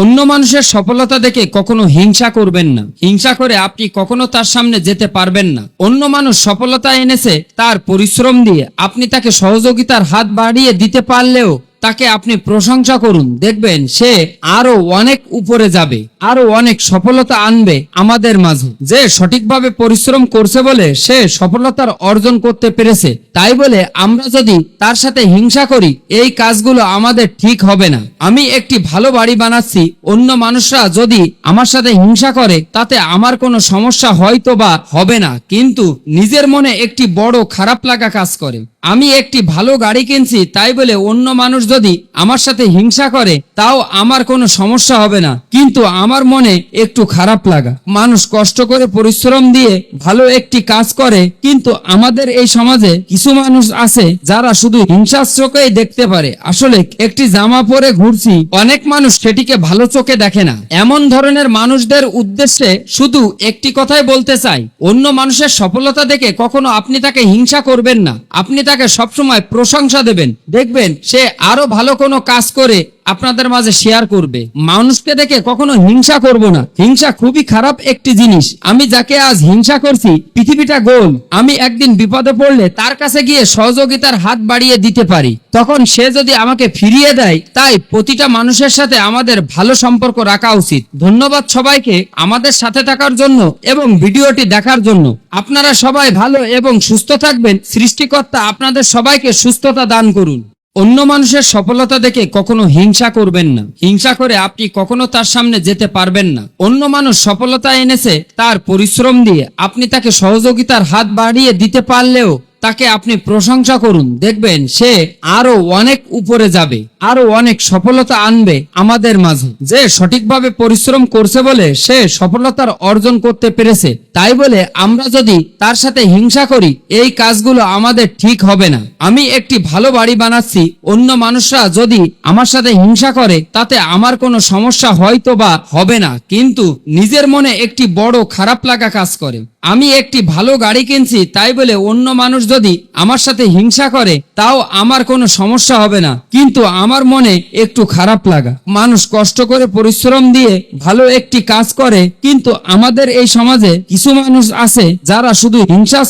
অন্য মানুষের সফলতা দেখে কখনো হিংসা করবেন না। হিংসা করে আপনি কখনো তার সামনে যেতে পারবেন না। অন্য মানুষ সফলতা এনেছে তার পরিশ্রম দিয়ে। আপনি তাকে সহযোগিতার হাত বাড়িয়ে দিতে পারলেও তাকে আপনি প্রশংসা করুন। দেখবেন সে আরও অনেক উপরে যাবে, আরও অনেক সফলতা আনবে আমাদের মাঝে। যে সঠিকভাবে পরিশ্রম করছে বলে সে সফলতার অর্জন করতে পেরেছে, তাই বলে আমরা যদি তার সাথে হিংসা করি, এই কাজগুলো আমাদের ঠিক হবে না। আমি একটি ভালো বাড়ি বানাচ্ছি, অন্য মানুষরা যদি আমার সাথে হিংসা করে, তাতে আমার কোনো সমস্যা হয়তো বা হবে না, কিন্তু নিজের মনে একটি বড় খারাপ লাগা কাজ করে। আমি একটি ভালো গাড়ি কিনছি, তাই বলে অন্য মানুষ যদি আমার সাথে হিংসা করে, তাও আমার কোনো সমস্যা হবে না। কিন্তু আমার মনে একটু খারাপ লাগা। মানুষ কষ্ট করে পরিশ্রম দিয়ে ভালো একটি কাজ করে, কিন্তু আমাদের এই সমাজে কিছু মানুষ আছে যারা শুধু হিংসার চোখেই দেখতে পারে। আসলে একটি জামা পরে ঘুরছি, অনেক মানুষ সেটিকে ভালো চোখে দেখে না। এমন ধরনের মানুষদের উদ্দেশ্যে শুধু একটি কথাই বলতে চাই। অন্য মানুষের সফলতা দেখে কখনো আপনি তাকে হিংসা করবেন না। আপনি তাকে সবসময় প্রশংসা দেবেন। দেখবেন সে আরও ভালো কোনো কাজ করে আপনাদের মাঝে শেয়ার করবে। মানুষকে দেখে কখনো হিংসা করব না। হিংসা খুবই খারাপ একটি জিনিস। আমি যাকে আজ হিংসা করছি, পৃথিবীটা গোল। আমি একদিন বিপদে পড়লে তার কাছে গিয়ে সহযোগিতার হাত বাড়িয়ে দিতে পারি। তখন সে যদি আমাকে ফিরিয়ে দেয়, তাই প্রতিটা মানুষের সাথে আমাদের ভালো সম্পর্ক রাখা উচিত। ধন্যবাদ সবাইকে আমাদের সাথে থাকার জন্য এবং ভিডিওটি দেখার জন্য। আপনারা সবাই ভালো এবং সুস্থ থাকবেন। সৃষ্টিকর্তা আপনাদের সবাইকে সুস্থতা দান করুন। অন্য মানুষের সফলতা দেখে কখনো হিংসা করবেন না। হিংসা করে আপনি কখনো তার সামনে যেতে পারবেন না। অন্য মানুষ সফলতা এনেছে তার পরিশ্রম দিয়ে আপনি তাকে সহযোগিতার হাত বাড়িয়ে দিতে পারলেও তাকে আপনি প্রশংসা করুন। দেখবেন সে আরও অনেক উপরে যাবে, আরও অনেক সফলতা আনবে আমাদের মাঝে। যে সঠিকভাবে পরিশ্রম করছে বলে সে সফলতার অর্জন করতে পেরেছে, তাই বলে আমরা যদি তার সাথে হিংসা করি, এই কাজগুলো আমাদের ঠিক হবে না। আমি একটি ভালো বাড়ি বানাচ্ছি, অন্য মানুষরা যদি আমার সাথে হিংসা করে, তাতে আমার কোনো সমস্যা হয়তো বা হবে না, কিন্তু নিজের মনে একটি বড় খারাপ লাগা কাজ করে। আমি একটি ভালো গাড়ি কিনছি, তাই বলে অন্য মানুষ যদি আমার সাথে হিংসা করে, তাও আমার কোনো সমস্যা হবে না। কিন্তু আমার মনে একটু খারাপ লাগা। মানুষ কষ্ট করে পরিশ্রম দিয়ে ভালো একটি কাজ করে, কিন্তু আমাদের এই সমাজে কিছু মানুষ আছে যারা শুধু হিংসার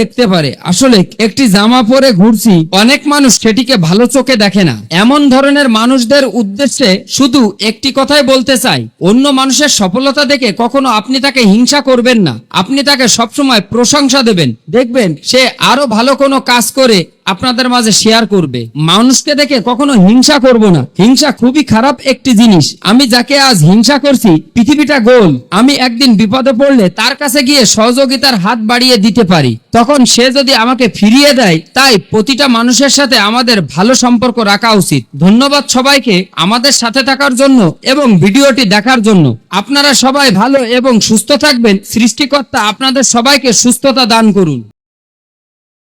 দেখতে পারে। আসলে একটি জামা পরে ঘুরছি, অনেক মানুষ সেটিকে ভালো চোখে দেখে না। এমন ধরনের মানুষদের উদ্দেশ্যে শুধু একটি কথাই বলতে চাই। অন্য মানুষের সফলতা দেখে কখনো আপনি তাকে হিংসা করবেন না। আপনি তাকে সবসময় প্রশংসা দেবেন। দেখবেন সে আরও ভালো কোনো কাজ করে আপনাদের মাঝে শেয়ার করবে। মানুষকে দেখে কখনো হিংসা করব না। হিংসা খুবই খারাপ একটি জিনিস। আমি যাকে আজ হিংসা করছি, পৃথিবীটা গোল। আমি একদিন বিপদে পড়লে তার কাছে গিয়ে সহযোগিতার হাত বাড়িয়ে দিতে পারি। তখন সে যদি আমাকে ফিরিয়ে দেয়, তাই প্রতিটা মানুষের সাথে আমাদের ভালো সম্পর্ক রাখা উচিত। ধন্যবাদ সবাইকে আমাদের সাথে থাকার জন্য এবং ভিডিওটি দেখার জন্য। আপনারা সবাই ভালো এবং সুস্থ থাকবেন। সৃষ্টিকর্তা আপনাদের সবাইকে সুস্থতা দান করুন।